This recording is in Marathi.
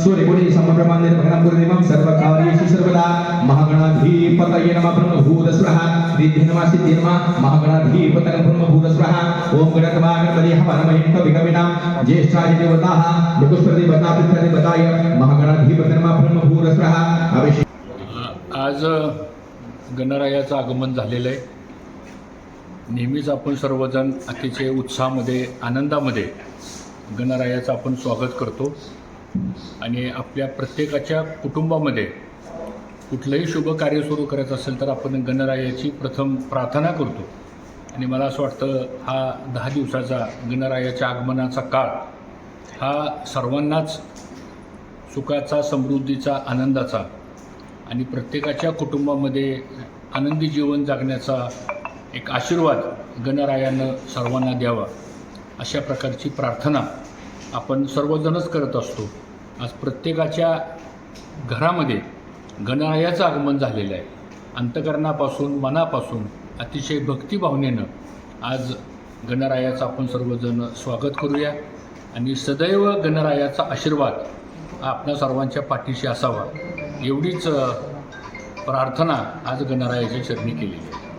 सूर्यगुणी समप्रमाणे निर्भयं सर्वकार्येषु सर्वदा महागणाधिपतये नमः ब्रह्मभूतस्वरः सिद्धि नमः सिद्धि नमः महागणाधिपतये ब्रह्मभूतस्वरः ॐ गणत्वा गणपति हवनमहिं कविकविनां ज्येष्ठादि देवताः लघुस्पति बता पितृ बताय महागणाधिपतये नमः ब्रह्मभूतस्वरः अभिषेक आज गणरायाचं आगमन झालेलं आहे. नेहमीच आपण सर्वजण अतिशय उत्साहामध्ये आनंदामध्ये गणरायाचं आपण स्वागत करतो. आणि आपल्या प्रत्येकाच्या कुटुंबामध्ये कुठलंही शुभ कार्य सुरू करायचं असेल तर आपण गणरायाची प्रथम प्रार्थना करतो. आणि मला असं वाटतं हा दहा दिवसाचा गणरायाच्या आगमनाचा काळ हा सर्वांनाच सुखाचा समृद्धीचा आनंदाचा आणि प्रत्येकाच्या कुटुंबामध्ये आनंदी जीवन जगण्याचा एक आशीर्वाद गणरायानं सर्वांना द्यावा अशा प्रकारची प्रार्थना आपण सर्वजणच करत असतो. आज प्रत्येकाच्या घरामध्ये गणरायाचं आगमन झालेलं आहे. अंतकरणापासून मनापासून अतिशय भक्तिभावनेनं आज गणरायाचं आपण सर्वजण स्वागत करूया आणि सदैव गणरायाचा आशीर्वाद आपल्या सर्वांच्या पाठीशी असावा. एवढीच प्रार्थना आज गणरायाच्या चरणी केलेली आहे.